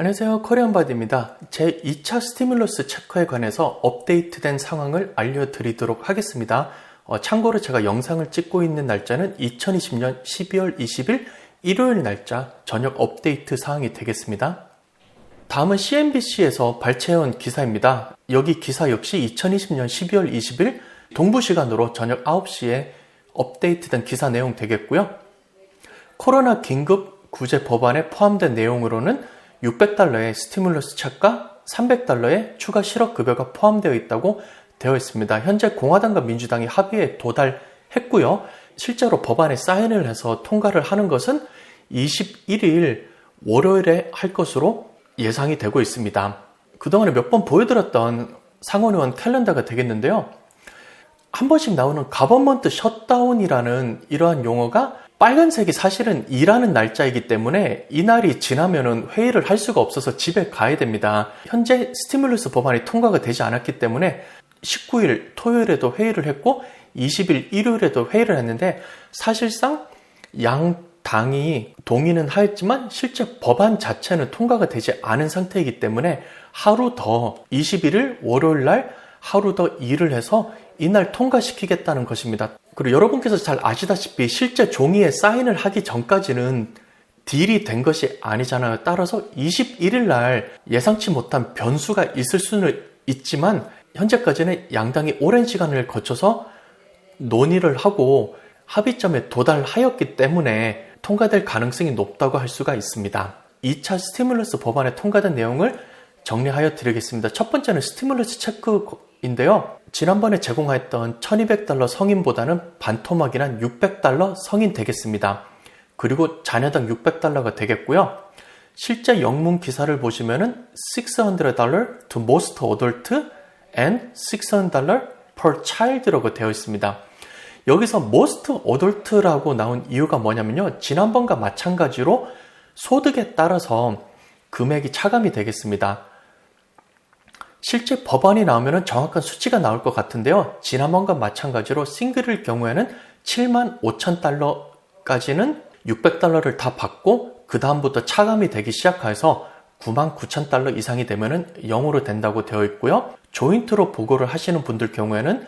안녕하세요. 코리안 바디입니다. 제 2차 스티뮬러스 체크에 관해서 업데이트된 상황을 알려드리도록 하겠습니다. 어, 참고로 제가 영상을 찍고 있는 날짜는 2020년 12월 20일 일요일 날짜 저녁 업데이트 사항이 되겠습니다. 다음은 CNBC에서 발췌해온 기사입니다. 여기 기사 역시 2020년 12월 20일 동부 시간으로 저녁 9시에 업데이트된 기사 내용 되겠고요. 코로나 긴급 구제 법안에 포함된 내용으로는 600달러의 스티뮬러스 착과 300달러의 추가 실업급여가 포함되어 있다고 되어 있습니다. 현재 공화당과 민주당이 합의에 도달했고요. 실제로 법안에 사인을 해서 통과를 하는 것은 21일 월요일에 할 것으로 예상이 되고 있습니다. 그동안에 몇 번 보여드렸던 상원의원 캘린더가 되겠는데요. 한 번씩 나오는 가버먼트 셧다운이라는 이러한 용어가 빨간색이 사실은 일하는 날짜이기 때문에 이날이 지나면은 회의를 할 수가 없어서 집에 가야 됩니다. 현재 스티뮬러스 법안이 통과가 되지 않았기 때문에 19일 토요일에도 회의를 했고 20일 일요일에도 회의를 했는데 사실상 양 당이 동의는 하였지만 실제 법안 자체는 통과가 되지 않은 상태이기 때문에 하루 더 21일 월요일 날 하루 더 일을 해서 이날 통과시키겠다는 것입니다. 그리고 여러분께서 잘 아시다시피 실제 종이에 사인을 하기 전까지는 딜이 된 것이 아니잖아요. 따라서 21일 날 예상치 못한 변수가 있을 수는 있지만 현재까지는 양당이 오랜 시간을 거쳐서 논의를 하고 합의점에 도달하였기 때문에 통과될 가능성이 높다고 할 수가 있습니다. 2차 스티뮬러스 법안에 통과된 내용을 정리하여 드리겠습니다. 첫 번째는 스티뮬러스 체크 인데요. 지난번에 제공하였던 1200달러 성인보다는 반토막이 난 600달러 성인 되겠습니다. 그리고 자녀당 600달러가 되겠고요. 실제 영문 기사를 보시면은 $600 to most adult and $600 per child라고 되어 있습니다. 여기서 most adult라고 나온 이유가 뭐냐면요. 지난번과 마찬가지로 소득에 따라서 금액이 차감이 되겠습니다. 실제 법안이 나오면 정확한 수치가 나올 것 같은데요. 지난번과 마찬가지로 싱글일 경우에는 7만 5천 달러까지는 600달러를 다 받고 그 다음부터 차감이 되기 시작해서 9만 9천 달러 이상이 되면 0으로 된다고 되어 있고요. 조인트로 보고를 하시는 분들 경우에는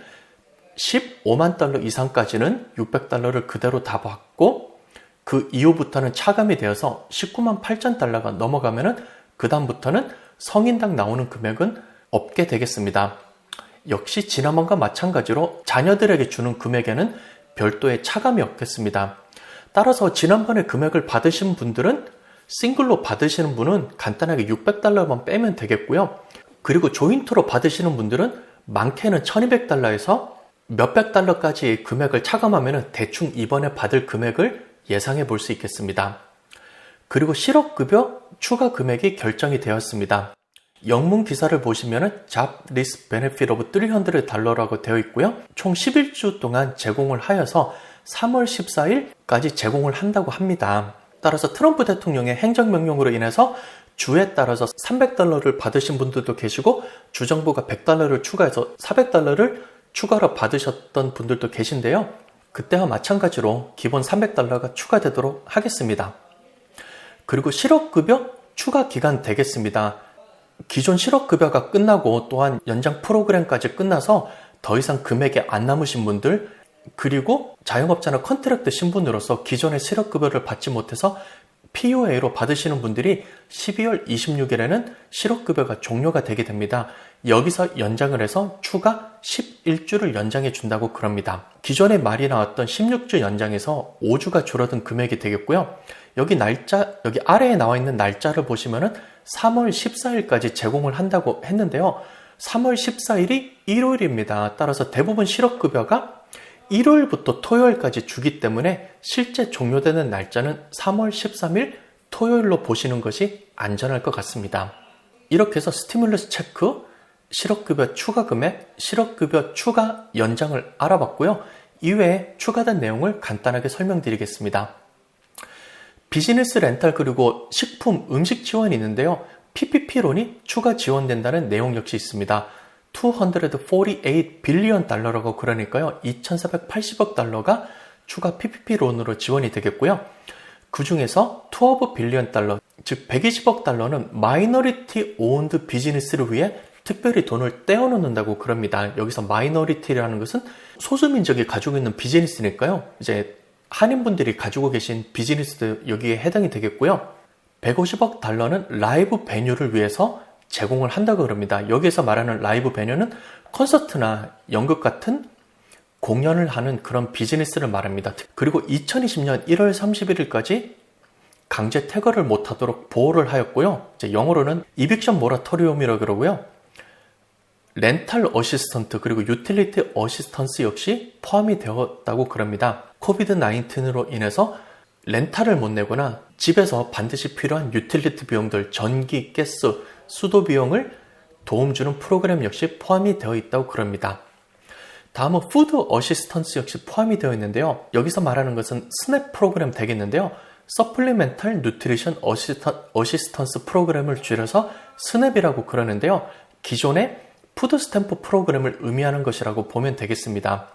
15만 달러 이상까지는 600달러를 그대로 다 받고 그 이후부터는 차감이 되어서 19만 8천 달러가 넘어가면은 그 다음부터는 성인당 나오는 금액은 없게 되겠습니다. 역시 지난번과 마찬가지로 자녀들에게 주는 금액에는 별도의 차감이 없겠습니다. 따라서 지난번에 금액을 받으신 분들은 싱글로 받으시는 분은 간단하게 600달러만 빼면 되겠고요. 그리고 조인트로 받으시는 분들은 많게는 1200달러에서 몇백 달러까지 금액을 차감하면 대충 이번에 받을 금액을 예상해 볼 수 있겠습니다. 그리고 실업급여 추가 금액이 결정이 되었습니다. 영문 기사를 보시면 Job List Benefit of 300 달러라고 되어 있고요. 총 11주 동안 제공을 하여서 3월 14일까지 제공을 한다고 합니다. 따라서 트럼프 대통령의 행정명령으로 인해서 주에 따라서 300달러를 받으신 분들도 계시고 주정부가 100달러를 추가해서 400달러를 추가로 받으셨던 분들도 계신데요. 그때와 마찬가지로 기본 300달러가 추가되도록 하겠습니다. 그리고 실업급여 추가 기간 되겠습니다. 기존 실업급여가 끝나고 또한 연장 프로그램까지 끝나서 더 이상 금액이 안 남으신 분들 그리고 자영업자나 컨트랙트 신분으로서 기존의 실업급여를 받지 못해서 POA로 받으시는 분들이 12월 26일에는 실업급여가 종료가 되게 됩니다. 여기서 연장을 해서 추가 11주를 연장해 준다고 그럽니다. 기존에 말이 나왔던 16주 연장에서 5주가 줄어든 금액이 되겠고요. 여기 날짜, 여기 아래에 나와 있는 날짜를 보시면은 3월 14일까지 제공을 한다고 했는데요. 3월 14일이 일요일입니다. 따라서 대부분 실업급여가 일요일부터 토요일까지 주기 때문에 실제 종료되는 날짜는 3월 13일 토요일로 보시는 것이 안전할 것 같습니다. 이렇게 해서 스티뮬러스 체크, 실업급여 추가 금액, 실업급여 추가 연장을 알아봤고요. 이외에 추가된 내용을 간단하게 설명드리겠습니다. 비즈니스 렌탈 그리고 식품, 음식 지원이 있는데요. PPP론이 추가 지원된다는 내용 역시 있습니다. 248 빌리언 달러라고 그러니까요. 2,480억 달러가 추가 PPP론으로 지원이 되겠고요. 그 중에서 12 빌리언 달러, 즉 120억 달러는 마이너리티 오운드 비즈니스를 위해 특별히 돈을 떼어놓는다고 그럽니다. 여기서 마이너리티라는 것은 소수민족이 가지고 있는 비즈니스니까요. 이제 한인분들이 가지고 계신 비즈니스도 여기에 해당이 되겠고요. 150억 달러는 라이브 베뉴를 위해서 제공을 한다고 그럽니다. 여기에서 말하는 라이브 베뉴는 콘서트나 연극 같은 공연을 하는 그런 비즈니스를 말합니다. 그리고 2020년 1월 31일까지 강제 퇴거를 못하도록 보호를 하였고요. 영어로는 이빅션 모라토리움이라고 그러고요. 렌탈 어시스턴트 그리고 유틸리티 어시스턴스 역시 포함이 되었다고 그럽니다. 코비드 19으로 인해서 렌탈을 못 내거나 집에서 반드시 필요한 유틸리티 비용들, 전기, 가스, 수도 비용을 도움 주는 프로그램 역시 포함이 되어 있다고 그럽니다. 다음은 푸드 어시스턴스 역시 포함이 되어 있는데요. 여기서 말하는 것은 스냅 프로그램 되겠는데요. 서플리멘탈 누트리션 어시스턴스 프로그램을 줄여서 스냅이라고 그러는데요. 기존의 푸드 스탬프 프로그램을 의미하는 것이라고 보면 되겠습니다.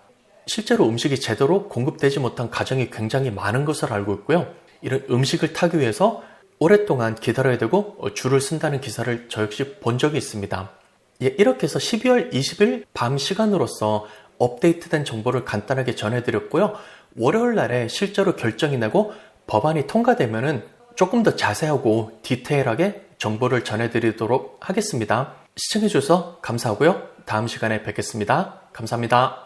실제로 음식이 제대로 공급되지 못한 가정이 굉장히 많은 것을 알고 있고요. 이런 음식을 타기 위해서 오랫동안 기다려야 되고 줄을 쓴다는 기사를 저 역시 본 적이 있습니다. 예, 이렇게 해서 12월 20일 밤 시간으로서 업데이트된 정보를 간단하게 전해드렸고요. 월요일 날에 실제로 결정이 나고 법안이 통과되면은 조금 더 자세하고 디테일하게 정보를 전해드리도록 하겠습니다. 시청해주셔서 감사하고요. 다음 시간에 뵙겠습니다. 감사합니다.